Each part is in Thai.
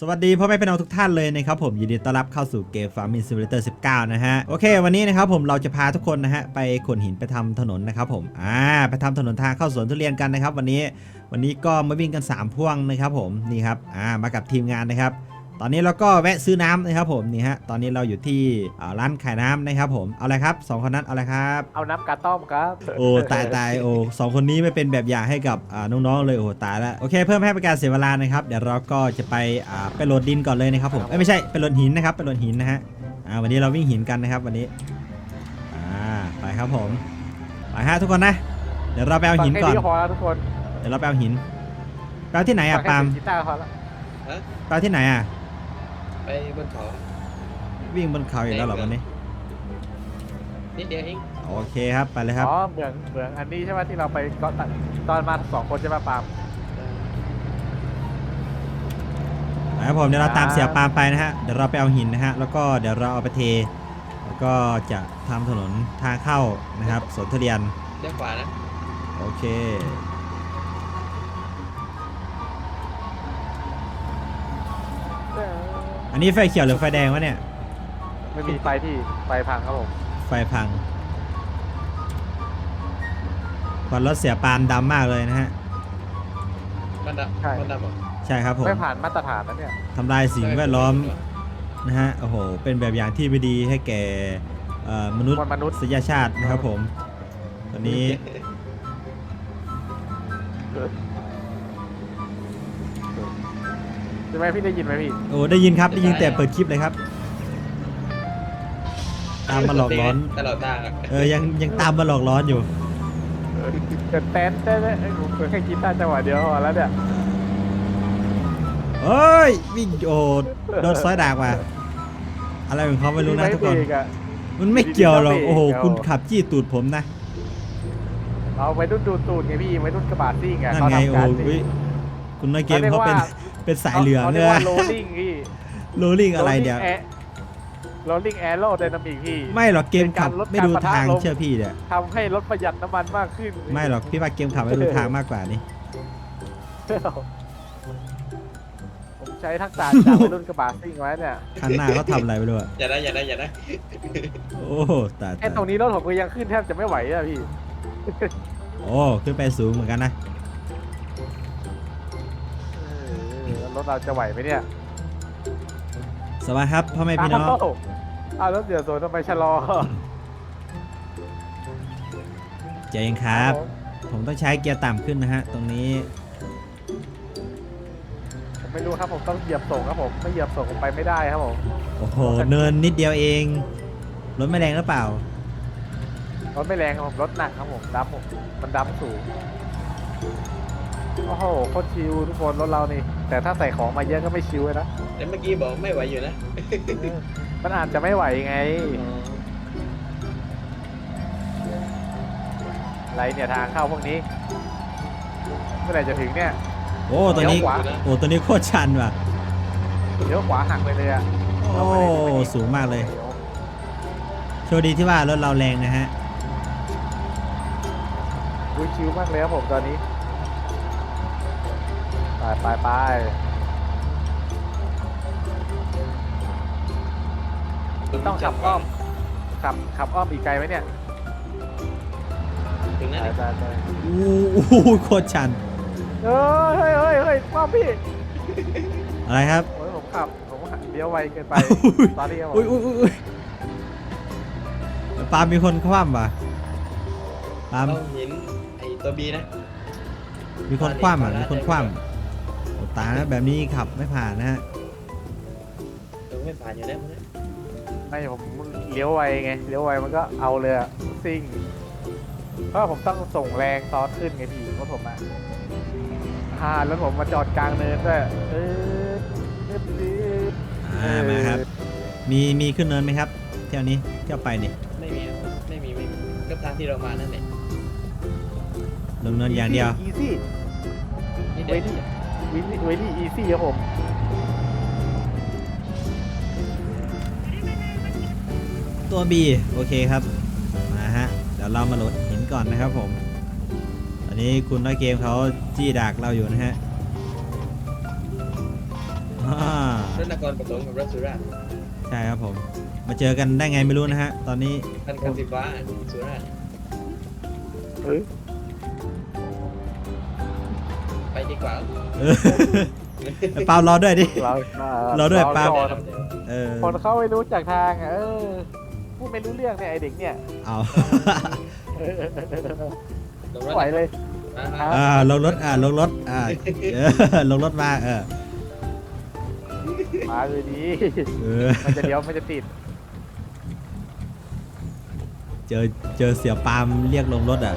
สวัสดีพ่อแม่พี่น้องทุกท่านเลยนะครับผมยินดีต้อนรับเข้าสู่เกม Farming Simulator 19 นะฮะ โอเค วันนี้นะครับผมเราจะพาทุกคนนะฮะไปขนหินไปทำถนนนะครับผมอ่าไปทำถนนทางเข้าสวนทุเรียนกันนะครับ วันนี้วันนี้ก็มาวิ่งกัน 3 พ่วงนะครับผมนี่ครับอ่ามากับทีมงานนะครับ ตอนนี้เราก็แวะซื้อน้ำนะครับผมนี่ฮะตอนนี้เราอยู่ที่อ่าร้านขายน้ำนะครับผมเอาอะไรครับสองคนนั้นเอาอะไรครับ เอาน้ำกาต้อมครับโอ้ตายตายโอ้สองคนนี้ไม่เป็นแบบอย่างให้กับอ่าน้องๆเลยโอ้ตายแล้วโอเคเพื่อไม่ให้เป็นการเสียเวลานะครับเดี๋ยวเราก็จะไปอ่าไปโหลดดินก่อนเลยนะครับผมเอ้ยไม่ใช่ไปโหลดหินนะครับไปโหลดหินนะฮะอ่าวันนี้เราวิ่งหินกันนะครับวันนี้อ่าไปครับผมไปฮะทุกคนนะ เดี๋ยวเราไปเอาหินก่อน ฟังแค่ก็พอแล้วทุกคนเดี๋ยวเราไปเอาหินไปเอาที่ไหนอะฟังแค่ปาล์มเสียงกีตาร์ก็พอแล้วไปเอาที่ไหนอะ ไปบนเขาวิ่งบนเขาอีกแล้วเหรอวันนี้ นิดเดียวเองโอเคครับไปเลยครับ อ๋อเหมืองเหมืองอันนี้ใช่ไหมที่เราไปเกาะตัดตอนมาสองคนใช่ไหมปาล์มนะครับผมเดี๋ยวเราตามเสียปาล์มไปนะฮะเดี๋ยวเราไปเอาหินนะฮะแล้วก็เดี๋ยวเราเอาไปเท แล้วก็จะทำถนนทางเข้านะครับสวนทุเรียนเลี้ยวขวานะ โอเค อันนี้ไฟเขียวหรือไฟแดงวะเนี่ย ไม่มีไฟที่ไฟพังครับผม ไฟพังควันรถเสียปาล์มดำมากเลยนะฮะ มันดับมันดับเหรอใช่ครับผมไม่ผ่านมาตรฐานนะเนี่ย ทำลายสิ่งแวดล้อมนะฮะ โอ้โห เป็นแบบอย่างที่ไม่ดีให้แก่เอ่อมนุษย์มวลมนุษย์ สยชาตินะครับผม ตอนนี้ ใช่ไหมพี่ได้ยินไหมพี่ โอ้ได้ยินครับได้ยินแต่เปิดคลิปเลยครับ ตามมาหลอกร้อน ตลอดทางอะเออยังยังตามมาหลอกร้อนอยู่เกิดแตนเต้นไอ้ผมเปิดแค่กีตาร์จังหวะเดียวพอแล้วเนี่ยเฮ้ยวิ่งโอ้โดนซอยดากว่ะอะไรของเขาไม่รู้นะทุกคนมีไฟเบรกอะ มันไม่เกี่ยวหรอกมีไฟเบรกโอ้โหเอาคุณขับจี้ตูดผมนะเอาไว้รุ่นดูตูดไงพี่ไว้รุ่นกระบะซิ่งอะนั่นเขาไงทำโอ้การโหซิ่งอุ๊ยคุณน้อยเกมเขาเป็นเขาเรียกว่า เป็นสายเหลืองเขาเลเรียยกว่าโรลลิ่งพี่โรลลิ่งอะไรเดี๋ยวโรลลิ่งแอโรไดนามิกพี่ ไม่หรอกเกมขับเป็นการลดไม่ดูการปะทะทางลม เชื่อพี่เนี่ยทำให้รถประหยัดน้ำมันมากขึ้นไม่หรอกพี่ว่าเกมขับไม่ดูทางมากกว่านี่ผมใช้ทักษะจากวัยรุ่นกระบะซิ่งไว้เนี่ยคันหน้าเขาทำอะไรไม่รู้อะอย่าได้อย่าได้อย่าได้โอ้โหตายแค่ตายตรงนี้รถผมก็ยังขึ้นแทบจะไม่ไหวอะพี่ โอ้ขึ้นไปสูงเหมือนกันนะ รถเราจะไหวไหมเนี่ยสวัสดีครับพ่อแม่พี่น้องาวอ้าวรถเสียโซนทำไมชะลอใจเย็นครับ ผมต้องใช้เกียร์ต่ำขึ้นนะฮะ ตรงนี้ผมไม่รู้ครับผมต้องเหยียบส่งครับผมไม่เหยียบส่งผมไปไม่ได้ครับผมโอ้โหเนินนิดเดียวเองรถไม่แรงหรือเปล่า รถไม่แรงครับผมรถหนักครับผมดับผมมันดับสูงโอ้โหโคตรชิวทุกคนรถเรานี่ แต่ถ้าใส่ของมาเยอะก็ไม่ชิวเลยนะแต่เมื่อกี้บอกไม่ไหวอยู่นะเออมันอาจจะไม่ไหวไงไรเนี่ยทางเข้าพวกนี้เมื่อไหร่จะถึงเนี่ยโอ้ตัวนี้เลี้ยวขวาโอ้ตัวนี้โคตรชันว่ะเลี้ยวขวาหักไปเลยอะโอ้สูงมากเลย โชคดีที่ว่ารถเราแรงนะฮะ ดูชิวมากเลยครับผมตอนนี้ ไปไปไปต้องขับอ้อม ขับขับอ้อมอีกไกลไหมเนี่ยถึงไปนั่นไปไปอู้หูโคตรชัน เฮ้ยเฮ้ยเฮ้ยเฮ้ยป้อมพี่อะไรครับ โอ้ยผมขับผมหักเลี้ยวไวเกินไปอุ้ยตอนนี้ครับผอุ้ยมอุ้ยอุ้ยอุ้ยปาล์มมีคนคว่ำป่ะปาล์มต้องหินไอ้ตัวบีนะ มีคนคว่ำอะ มีคนคว่ำโอ้ ตายแล้วแบบนี้ขับไม่ผ่านนะฮะต้องไม่ผ่านอยู่แล้วมั้งนะไม่ผมเลี้ยวไวไงเลี้ยวไวมันก็เอาเลยอะซิ่งเพราะว่าผมต้องส่งแรงซอสขึ้นไงพี่รถผมอะฮ่าแล้วผมมาจอดกลางเนินด้วยเออเออเอออ่ามาครับ มีมีขึ้นเนินไหมครับเที่ยวนี้เที่ยวไปเนี่ยไม่มีครับไม่มีไม่มีก็ทางที่เรามานั่นแหละลงเนินอย่างเดียว อีซี่นิดเดีย ววินี่วินี่อีซี่ครับผมตัว B โอเคครับ มาฮะ เดี๋ยวเรามาโหลดหินก่อนนะครับผม ตอนนี้คุณน้อยเกมเขาจี้ดักเราอยู่นะฮะอ่านครปฐมกับรถสุราษฎร์ใช่ครับผม มาเจอกันได้ไงไม่รู้นะฮะ ตอนนี้คันคันสีฟ้าสุราษฎร์เฮ้ย ดีกว่าเออปาล์มรอด้วยดิ เราเราด้วยปาล์มก่อนเออคนเขาไม่รู้จากทางอะเออพูดไม่รู้เรื่องเนี่ยไอเด็กเนี่ยเอาลงรถไหวเลยอ่าครัอ่าลงรถอ่าลงรถอ่าเออลงรถมาเออมาเลยดีเออมันจะเลี้ยวมันจะติดเจอเจอเสียปาล์มเรียกลงรถอะ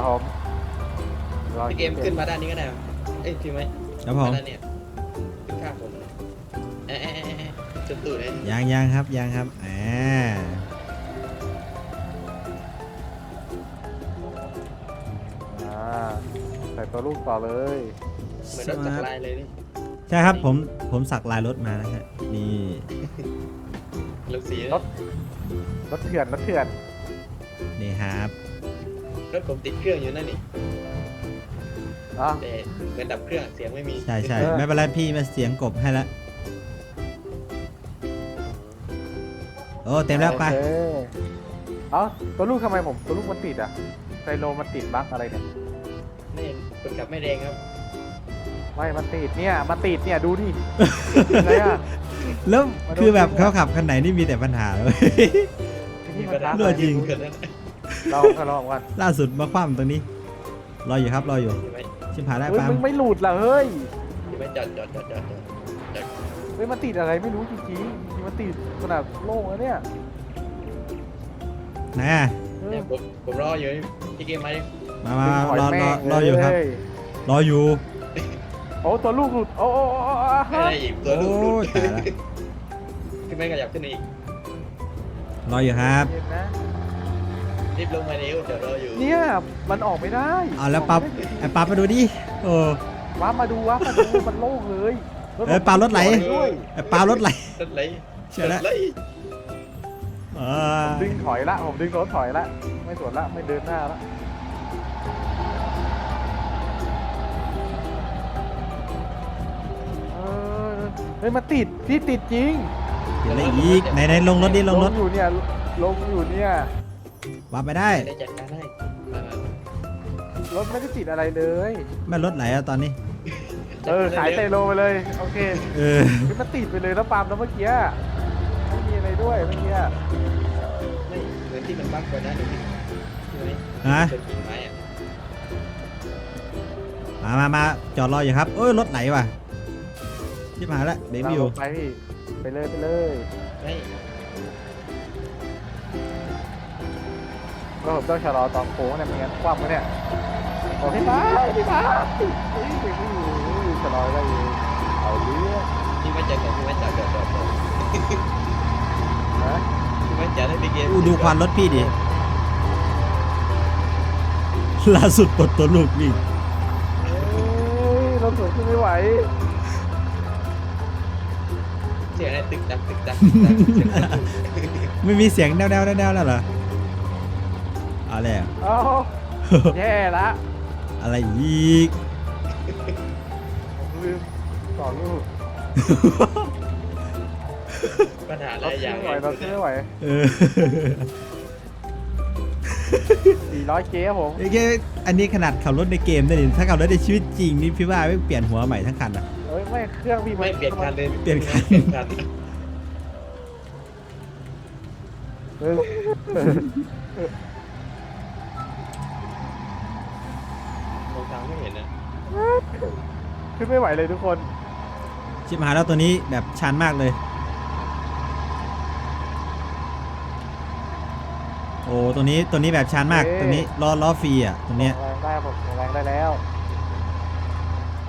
ครับผมรอพี่เกมขึ้นมาด้านนี้ก็ได้ครับเอ้ยพี่ไหมครับผม มาด้านเนี้ยขึ้นข้างผมเอ๊ะเอ๊ะเอ๊ะเอ๊ะจนตูดเลยยังยังครับยังครับอ่าอ่าใส่ตัวลูกต่อเลยเหมือนรถจักรลายเลยนี่ใช่ครับผมผมสักลายรถมานะฮะนี่ลูกสีรถรถเถื่อนรถเถื่อนนี่ครับ รถผมติดเครื่องอยู่นั่นนี่อะ แต่เหมือนดับเครื่องเสียงไม่มีใช่ใช่เออ ไม่เป็นไรพี่มาเสียงกบให้ละโอ้เต็มแล้วไป โอเคเอ้าตัวลูกทำไมผมตัวลูกมันติดอะไซโลมันติดบั๊กอะไรเนี่ย ไม่คนขับไม่แรงครับไม่ มันติดเนี่ย มันติดเนี่ย ดูดิ อะไรอะ แล้วมาดูคือแบบดิเขาขับคันไหนนี่มีแต่ปัญหาเลย ที่มันบั๊กรั่วจริง เกิดแล้ว เราก็ลองกันล่าสุดมาคว่ำตรงนี้ รออยู่ครับรออยู่ใช่ไหมชิมหายได้เฮ้ยปาล์มึมงไม่หลุดเหรอเฮ้ยใช่ไหมจอดจอดจอดจอดจอดจอดเฮ้ยมันติดอะไรไม่รู้จริงๆจริงๆมันติดขนาดโล่งแล้วเนี่ยไหนอะเออเนี่ยผมผมรออยู่พี่เกมมาดิมามาดึงถรอแม่รองรออยู่ครับเลยรออยู่ โอ้ตัวลูกหลุดโอ้โอ้โอ้โอ้อะไม่ได้อีกตัวลูกโอ้ลูกตายละ พี่ไม่ขยับขึ้นอีกรออยู่ครับเห็นนะ รีบลงมาเร็วเดี๋ยวรออยู่เนี่ยมันออกไม่ได้เอาแล้วปั๊บไอ้ปั๊บมาดูดิโอ้ว้ามาดูว้ามาดูมันโล่งเลยเอ้ยปลารถไหลด้วยไอ้ปั๊บรถไหลรถไหลเชื่อแล้วรถไหลอ่าดึงถอยละผมดึงรถถอยละไม่สวนละไม่เดินหน้าละเออเฮ้ยมันติดที่ติดจริงเดี๋ยวอะไรอีกไหนไหนลงรถดิลงรถอยู่เนี่ยลงอยู่เนี่ย ว่าไปได้ได้จัดการให้มามารถไม่ได้ติดอะไรเลย ไม่รถไหลอะตอนนี้เออขายไซโลไปเลย โอเคเออ คือมันติดไปเลยแล้วปาล์มแล้วเมื่อกี้ไม่มีอะไรด้วยเมื่อกี้ไม่เหมือนที่มันบักกว่านั้นหรือใช่ไหมฮะชนกิ่งไม้อะมามามาจอดรออยู่ครับเอ้ยรถไหลว่ะชิบหายละเบบี้อยู่ไปพี่ไปเลยไปเลยไม่ ก็ผมต้องชะลอตอนโค้งเนี่ยไม่งั้นคว่ำแล้วเนี่ยโอเคไปพี่มาเฮ้ยเบบี้อยู่ชะลอได้อยู่เอาเรื่องพี่ไม่จัดก่อนพี่ไม่จัดจอดจอดจอดนะพี่ไม่จัดให้พี่เกมอู้ดูควันรถพี่ดิล่าสุดปลดตัวลูกวิ่งเฮ้ยเราสวยขึ้นไม่ไหวเสียงอะไรตึกตักตึกตักตึกตักเสียงอะไรไม่มีเสียงแนวแนวแนวแนวแล้วเหรอเอา แล้วเอาแย่ละอะไรอีก ผมลืมต่อลูกปัญหาหเราลายอขึ้นย่างไม่ไหวเราขึ้นไม่ไหวเออสี่ร้อยเจ๊ครับผมไอ้แค่อันนี้ขนาดขับรถในเกมได้ดิถ้าขับรถในชีวิตจริงนี่พี่ว่าไม่เปลี่ยนหัวใหม่ทั้งคันอะ เอ้ยไม่เครื่องพี่ไม่เปลี่ยนคันเลยเปลี่ยนคัน เปลี่ยนคันเออ ขึ้นไม่ไหวเลยทุกคนชิบหายแล้วตัวนี้แบบชันมากเลย โอ้ตัวนี้ตัวนี้แบบชันมากตัวนี้ล้อล้อฟรีอะตัวเนี้ยแรงได้ผมแรงได้แล้ว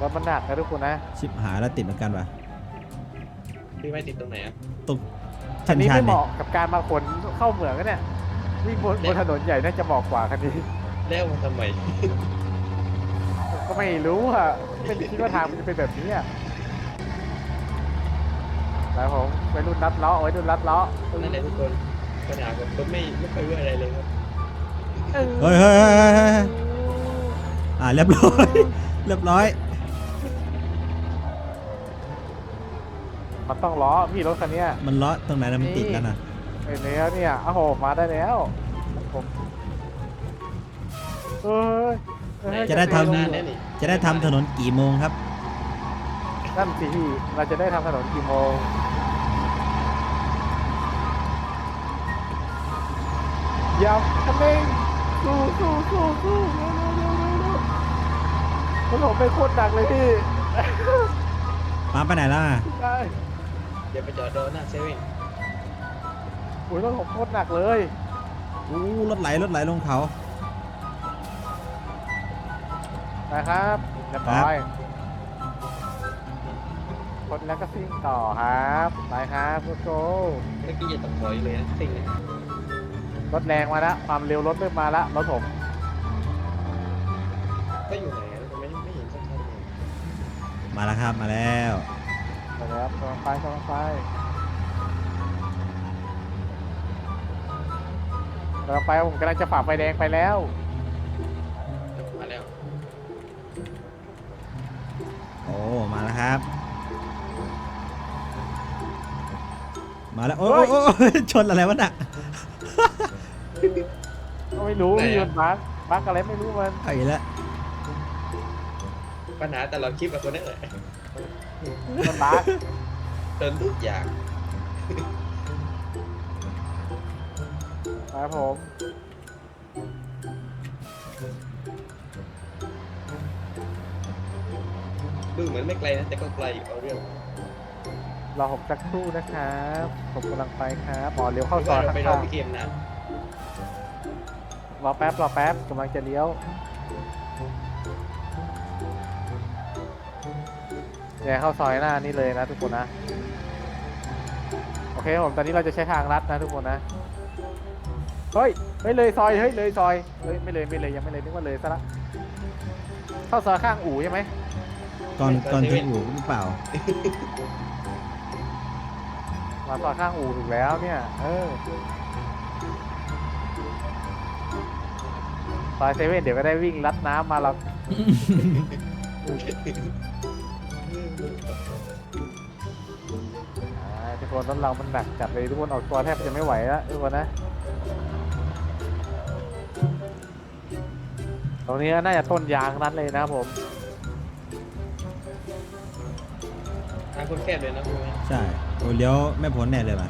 รถมันหนักนะทุกคนนะชิบหายแล้วติดเหมือนกันว่ะพี่ไม่ติดตรงไหนอะตรงคัชันนนี้ชันไม่เหเนี่ยมาะกับการมาขนเข้าเหมืองกันเนี่ยวิ่งบนบนถนนใหญ่น่าจะเหมาะกว่าคันนี้แล้วมาทำไมผม ก็ไม่รู้อะไม่คิดว่าทางมันจะเป็นแบบนี้อะแล้วผมไปรุ่นรัดล้อเอาไว้รุ่นรัดล้อนั่นแหละทุกคนปัญหาผมก็ไม่ไม่ค่อยว่าอะไรเลยครับเฮ้ยเฮ้ยเฮ้ยเฮ้ยเฮ้ยอ่าเรียบร้อย เรียบร้อย มันต้องล้อพี่รถคันเนี้ยมันเลาะตรงไหนนะมันติดแล้วนะเห็นแล้วเนี่ยโอ้โหมาได้แล้วผมเอ้ยเอ้ย จะได้ทนานแน่นี่ำจะได้ทำถนนกี่โมงครับ นั่นสิพี่เราจะได้ทำถนนกี่โมงอย่าคันเร่งสู้สู้สู้สู้เร็วเร็วเร็วเร็วรถผมไปโคตรดักเลยพี่มาไปไหนแล้วอะได้เดี๋ยวไปจอดรอหน้าเซเว่นอุ้ยรถผมโคตรหนักเลยอู้รถไหลรถไหลลงเขา นะครับเรียบร้อยคนแล้วก็ซิ่งต่อครับ ไปครับทุกโกเมื่อกี้จะตกถอยเลยนะสิ่งนี้รถแรงมาแล้วความเร็วรถเริ่มมาแล้วรถผมก็อยู่ไหนอะทำไมไม่เห็นสักคันเลยมาแล้วครับมาแล้วไปแล้วกำลังไปกำลังไปกำลังไปผมกำลังจะฝ่าไฟแดงไปแล้ว แล้วครับ มาแล้ว โอ้ยโอ้ยโอ้ยชนอะไรวะน่ะก็ไม่รู้พี่มันบักบักอะไรไม่รู้มันไอ้ละปัญหาตลอดคลิปกับคนนั้นแหละมันบักจนทุกอย่างครับผม ดูเหมือนไม่ไกลนะแต่ก็ไกลอยู่เอาเรื่องรอผมสักครู่นะครับ ผมกำลังไปครับอ๋อเลี้ยวเข้าซก็อยเราไปรอข้างพี่เกมนะๆรอแป๊บรอแป๊บกำลังจะเลี้ยวเนี่ยเข้าซอยหน้านี่เลยนะทุกคนนะโอเคผมตอนนี้เราจะใช้ทางลัดนะทุกคนนะเฮ้ยเฮ้ยเลยซอยเฮ้ยเลยซอยเฮ้ยไม่เลยไม่เลยยังไม่เลยนึกว่าเลยซะละเข้าซอยข้างอู่ใช่ไหม ก่อนก่อนถึงอู่หรือเปล่า มาซอยข้างอู่ถูกแล้วเนี่ย เออซอยเซเว่นเดี๋ยวก็ได้วิ่งลัดน้ำมาเราอ่าทุกคนรถเรามันหนักจัดเลยทุกคนออกตัวแทบจะไม่ไหวแล้วทุกคนนะ ตรงนี้น่าจะต้นยางนั้นเลยนะครับผม ทางคนแคบเลยนะคุณแม่ใช่โอ้เลี้ยวไม่พ้นแน่เลยว่ะ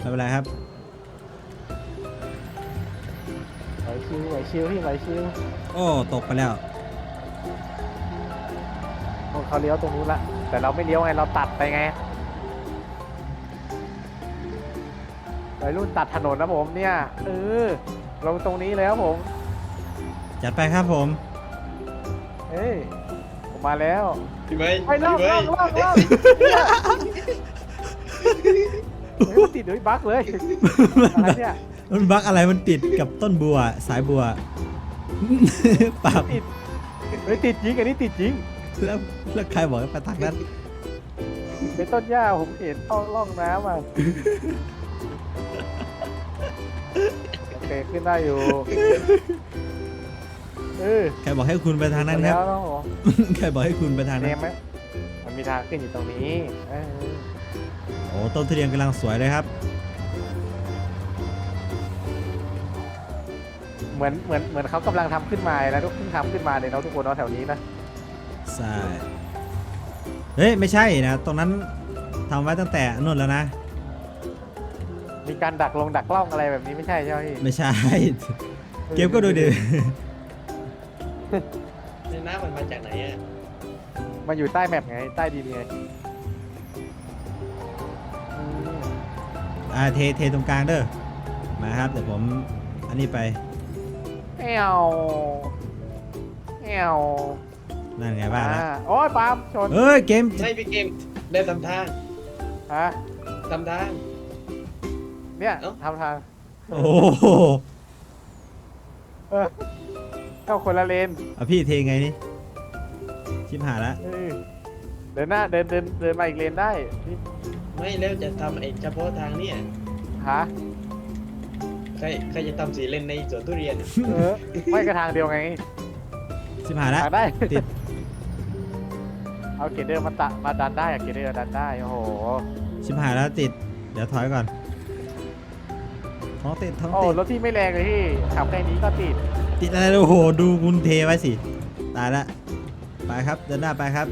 ไม่เป็นไรครับ ไหวชิวไหวชิวพี่ไหวชิวโอ้ตกไปแล้วพวกเขาเลี้ยวตรงนู้นละแต่เราไม่เลี้ยวไงเราตัดไปไงวัยรุ่นตัดถนนนะผมเนี่ยเออลงตรงนี้เลยครับผมจัดไปครับผมเฮ้ย ผมมาแล้วพี่เมย์ไปล่องพี่เมล่องย์ล่องล่องเนี่ยเฮ้ยมันติดด้วยบั๊กเลยอะไรเนี่ยมันบักอะไรมันติดกับต้นบัว สายบัว ปรับติดเฮ้ยติดจริงอันนี้ติดจริงแล้วแล้วใครบอกให้ไปทางนั้นเป็นต้นหญ้าผมเห็นเข้าร่องน้ำอะโอเคขึ้นได้อยู่ เออใครบอกให้คุณไปทางนั้นคแล้รับ วเนาะใครบอกให้คุณไปทางเนนั้นมไหมมันมีทางขึ้นอยู่ตรงนี้เออโอ้ต้นทุเรียนกำลังสวยเลยครับ เหมือนเหมือนเหมือนเขากำลังทำขึ้นมาเลยนะทุกเพิ่งทำขึ้นมาเลยเนาะทุกคนเนาะแถวนี้นะใช่ เฮ้ย ไม่ใช่นะ ตรงนั้นทำไว้ตั้งแต่นู่นแล้วนะ มีการดักลงดักล่องอะไรแบบนี้ไม่ใช่ใช่ไหมพี่ไม่ใช่ เกมก็ดูดิ ในน้ำมันมาจากไหนอะมันอยู่ใต้แมปไง ใต้ดินไงอืมอ่าเทเทตรงกลางเด้อมาครับเดี๋ยวผมอันนี้ไปแอวแอวนั่นไงบ้างแล้วอ่โอ้ยปาล์มชนเอ้ยเกมไม่พี่เกมเดินตามทางฮะตามทาง เนี่ยเอ้า ทำทางโอ้โหเออ เข้าคนละเลนเอาพี่เทไงนี่ ชิมหายละ เออเดินหน้าเดินเดินเดินมาอีกเลนได้นี่ไม่แล้วจะทำไอ้เฉพาะทางเนี่ยฮะใครใครจะทำสีเล่นในสวนทุเรียนเออไม่กระทางเดียวไงชิบหายแล้วทางได้ ติด เอาเกรดเดอร์มาตะมาดันได้อะเกรดเดอร์ดันได้โอ้โห ชิบหายแล้วติด เดี๋ยวถอยก่อน ท้องติดท้องโอ้ติด รถที่ไม่แรงเลยพี่ขับแค่นี้ก็ติด ติดอะไรโอ้โหดูคุณเทไว้สิ ตายละไปครับ เดินหน้าไปครับ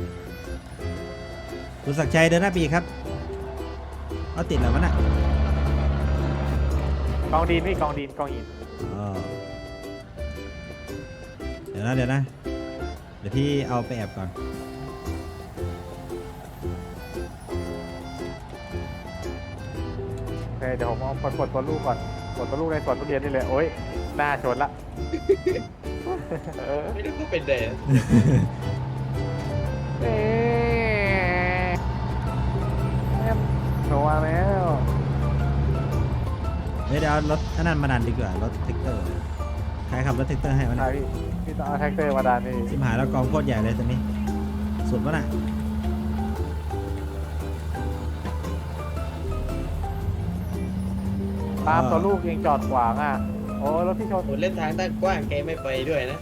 คุณศักดิ์ชัยเดินหน้าปีกครับ เอาติดแล้วมันอะกองดินพี่กองดินกองหินอ๋อเดี๋ยวนะเดี๋ยวนะ เดี๋ยวพี่เอาไปแอบก่อน โอเคเดี๋ยวผมเอากดกดตัวลูกก่อนกดตัวลูกในสวนทุเรียนนี่เลยโอ้ยหน้าชนละเออ ไม่รู้ก็เป็นแดดเอ๊ะแม่มหนัวแล้วเดี๋ยวเดี๋ยวเอารถอันนั้นมาดันดีกว่ารถแท็กเตอร์ใครขับรถแท็กเตอร์ให้มันใช่พี่พี่ต้องเอาแท็กเตอร์มาดันนี่ชิมหายแล้วกองโคตรใหญ่เลยตอนนี้สุดวะน่ะตามตัวลูกยังจอดขวางอะ โอ้ยรถที่ชนโอ้เล่นทางด้านกว้างแกไม่ไปด้วยนะ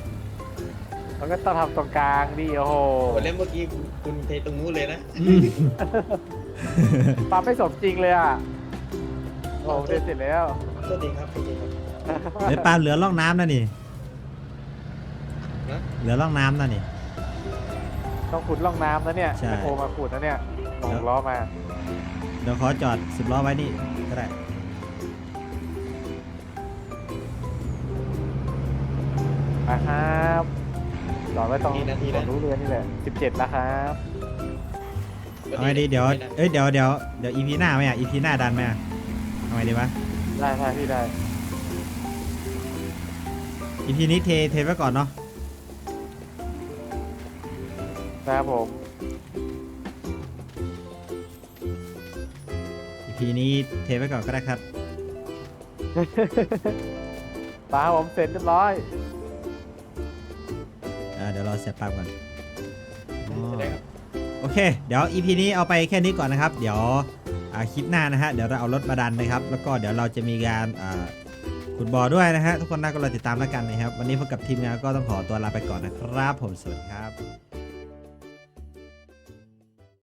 มันก็ต้องทำตรงกลางดิโอ้โหโอ้เล่นเมื่อกี้คุณคุณเทตรงนู้นเลยนะอืมปั๊มไม่สมจริงเลยอะโอ้โหเด็ดเสร็จแล้วโทษทีครับโทษทีครับเดี๋ยวปลาเหลือร่องน้ำนะนี่ นะเหลือร่องน้ำนะนี่ ต้องขุดร่องน้ำนะเนี่ยใช่ไมโครมาขุดนะเนี่ยส่งล้อมา เดี๋ยวขอจอดสิบล้อไว้นี่ก็ได้ นะครับจอดไว้ตรงกี่นาทีสแล้ววนรู้เรือนนี่แหละ17แล้วครับเอาไงดีเดี๋ยวเอ้ยเดี๋ยวเดี๋ยวเดี๋ยวอีพีหน้าไหมอะอีพีหน้าดันไหมอะเอาไงดีวะได้ได้พี่ได้อีพีนี้เทเทไว้ก่อนเนาะนะครับผมอีพีนี้เทไว้ก่อนก็ได้ครับตาผมเสร็จเรียบร้อย อ่าเดี๋ยวรอเสียบปลั๊กก่อนอ๋อแสดงครับโอเค เดี๋ยว EP นี้เอาไปแค่นี้ก่อนนะครับ เดี๋ยวอ่าคลิปหน้านะฮะ เดี๋ยวเราเอารถมาดันนะครับ แล้วก็เดี๋ยวเราจะมีการอ่าขุดบ่อด้วยนะฮะ ทุกคนน่าก็รอติดตามแล้วกันนะครับ วันนี้พบกับทีมงานก็ต้องขอตัวลาไปก่อนนะครับ ผมสวัสดีครับ